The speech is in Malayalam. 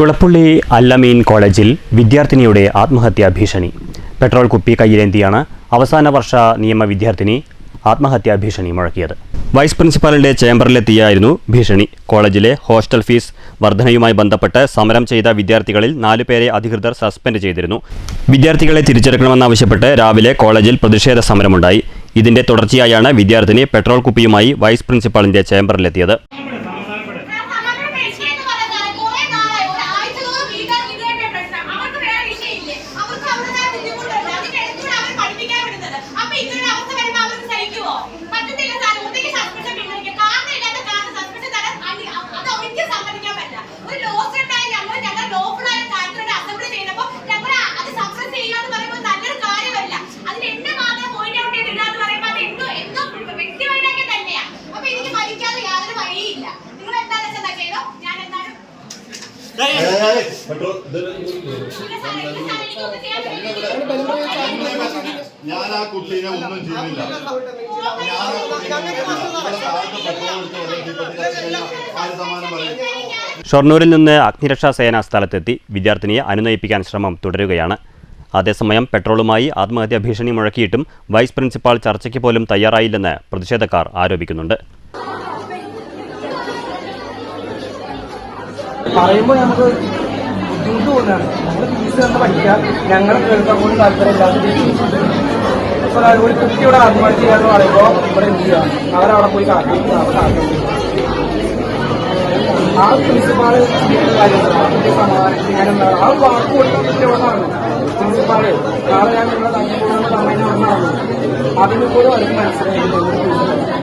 കുളപ്പുള്ളി അല്ലമീൻ കോളേജിൽ വിദ്യാർത്ഥിനിയുടെ ആത്മഹത്യാ ഭീഷണി. പെട്രോൾ കുപ്പി കയ്യിലേന്തിയാണ് അവസാന വർഷ നിയമ വിദ്യാർത്ഥിനി ആത്മഹത്യാ ഭീഷണി മുഴക്കിയത്. വൈസ് പ്രിൻസിപ്പാളിന്റെ ചേംബറിലെത്തിയായിരുന്നു ഭീഷണി. കോളേജിലെ ഹോസ്റ്റൽ ഫീസ് വർധനയുമായി ബന്ധപ്പെട്ട് സമരം ചെയ്ത വിദ്യാർത്ഥികളിൽ നാലുപേരെ അധികൃതർ സസ്പെൻഡ് ചെയ്തിരുന്നു. വിദ്യാർത്ഥികളെ തിരിച്ചെടുക്കണമെന്നാവശ്യപ്പെട്ട് രാവിലെ കോളേജിൽ പ്രതിഷേധ സമരമുണ്ടായി. ഇതിന്റെ തുടർച്ചയായാണ് വിദ്യാർത്ഥിനി പെട്രോൾ കുപ്പിയുമായി വൈസ് പ്രിൻസിപ്പാളിന്റെ ചേംബറിലെത്തിയത്. ഞാൻ ആ കുട്ടീനെ ഒന്നും ചെയ്യുന്നില്ല. ഷൊർണൂരിൽ നിന്ന് അഗ്നിരക്ഷാ സേന സ്ഥലത്തെത്തി വിദ്യാർത്ഥിനിയെ അനുനയിപ്പിക്കാൻ ശ്രമം തുടരുകയാണ്. അതേസമയം പെട്രോളുമായി ആത്മഹത്യാ ഭീഷണി മുഴക്കിയിട്ടും വൈസ് പ്രിൻസിപ്പാൾ ചർച്ചയ്ക്ക് പോലും തയ്യാറായില്ലെന്ന് പ്രതിഷേധക്കാർ ആരോപിക്കുന്നുണ്ട്. പറയുമ്പോൾ നമുക്ക് ബുദ്ധിമുട്ട് തോന്നുകയാണ് നമ്മൾ ഫീസ് തന്നെ പഠിക്കാം ഞങ്ങളെ കേൾക്കാൻ പോലും താല്പര്യമില്ലാത്ത ഇപ്പൊ ഒരു കുട്ടി ഇവിടെ ആത്മഹത്യ ചെയ്യാന്ന് പറയുമ്പോൾ ഇവിടെ എന്ത് ചെയ്യുക അവരവിടെ പോയി കാട്ടി അവിടെ കാട്ടി ആ പ്രിൻസിപ്പാൾ സമാധാനം ആ വാക്ക് കൊടുക്കാൻ ഇവിടെ പ്രിൻസിപ്പാൾ നാളെ ഞാൻ നിങ്ങളെ തന്നെ സമയം അവിടെ അതിന് പോലും അവർക്ക് മനസ്സിലായി